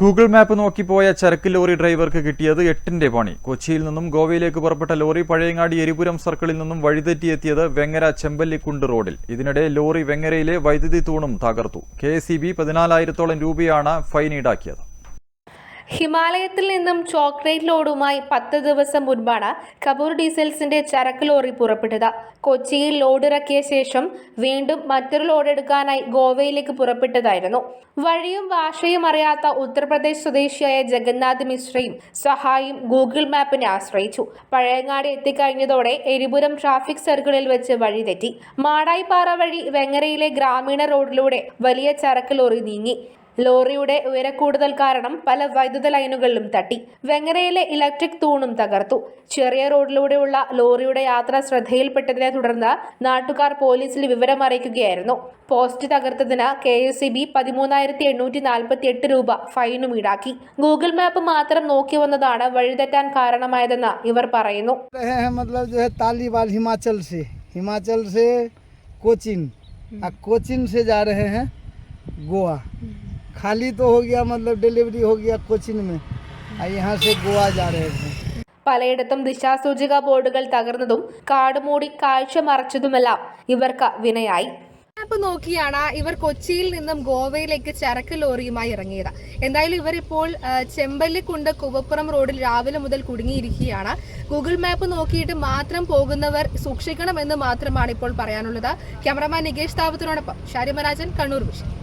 Google map നോക്കി പോയ ചരക്ക് ലോറി ഡ്രൈവർക്ക് കിട്ടിയത് എട്ടിന്റെ പണി. കൊച്ചിയിൽ നിന്നും ഗോവയിലേക്ക് പുറപ്പെട്ട ലോറി പഴയങ്ങാടി എരിപുരം സർക്കിളിൽ നിന്നും വഴിതെറ്റിയെത്തിയത് വെങ്ങര ചെമ്പല്ലിക്കുണ്ട് റോഡിൽ. ഇതിനിടെ ലോറി വെങ്ങരയിലെ വൈദ്യുതി തൂണും തകർത്തു. കെ എസ് പതിനാലായിരത്തോളം രൂപയാണ് ഫൈൻ ഈടാക്കിയത്. ഹിമാലയത്തിൽ നിന്നും ചോക്ലേറ്റ് ലോഡുമായി പത്ത് ദിവസം മുൻപാണ് കപൂർ ഡീസൽസിന്റെ ചരക്ക് ലോറി പുറപ്പെട്ടത്. കൊച്ചിയിൽ ലോഡ് ഇറക്കിയ ശേഷം വീണ്ടും മറ്റൊരു ലോഡ് എടുക്കാനായി ഗോവയിലേക്ക് പുറപ്പെട്ടതായിരുന്നു. വഴിയും ഭാഷയും അറിയാത്ത ഉത്തർപ്രദേശ് സ്വദേശിയായ ജഗന്നാഥ് മിശ്രയും സഹായും ഗൂഗിൾ മാപ്പിനെ ആശ്രയിച്ചു. പഴയങ്ങാടി എത്തിക്കഴിഞ്ഞതോടെ എരിപുരം ട്രാഫിക് സർക്കിളിൽ വെച്ച് വഴിതെറ്റി മാടായിപ്പാറ വഴി വെങ്ങരയിലെ ഗ്രാമീണ റോഡിലൂടെ വലിയ ചരക്ക് ലോറി നീങ്ങി. ലോറിയുടെ ഉയരക്കൂടുതൽ കാരണം പല വൈദ്യുത ലൈനുകളിലും തട്ടി. വെങ്ങരയിലെ ഇലക്ട്രിക് തൂണും തകർത്തു. ചെറിയ റോഡിലൂടെയുള്ള ലോറിയുടെ യാത്ര ശ്രദ്ധയിൽപ്പെട്ടതിനെ തുടർന്ന് നാട്ടുകാർ പോലീസിൽ വിവരം അറിയിക്കുകയായിരുന്നു. പോസ്റ്റ് തകർത്തതിന് കെ എസ് സി ബി പതിമൂന്നായിരത്തി എണ്ണൂറ്റി നാൽപ്പത്തി എട്ട് രൂപ ഫൈനും ഈടാക്കി. ഗൂഗിൾ മാപ്പ് മാത്രം നോക്കി വന്നതാണ് വഴിതെറ്റാൻ കാരണമായതെന്ന് ഇവർ പറയുന്നു. ഹിമാചൽ സേ ഗോവ और कोचिन से जा रहे हैं गोवा खाली तो हो गया मतलब डिलीवरी हो गया कोचिन में और यहाँ से गोवा जा रहे थे പലയിടത്തും ദിശാസൂചിക ബോർഡുകൾ തകർന്നതും കാടുമൂടി കാഴ്ച മറച്ചതുമെല്ലാം ഇവർക്ക് വിനയായി മാപ്പ് നോക്കിയാണ് ഇവർ കൊച്ചിയിൽ നിന്നും ഗോവയിലേക്ക് ചരക്ക് ലോറിയുമായി ഇറങ്ങിയത് എന്തായാലും ഇവർ ഇപ്പോൾ ആ, ചെമ്പല്ലിക്കുണ്ട് കുവപ്പുറം റോഡിൽ രാവിലെ മുതൽ കുടുങ്ങിയിരിക്കുകയാണ് ഗൂഗിൾ മാപ്പ് നോക്കിയിട്ട് മാത്രം പോകുന്നവർ സൂക്ഷിക്കണം എന്ന് മാത്രമാണ് ഇപ്പോൾ പറയാനുള്ളത് ക്യാമറമാൻ നികേഷ് താപത്തിനോടൊപ്പം ഷാരിമരാജൻ കണ്ണൂർ വിഷയം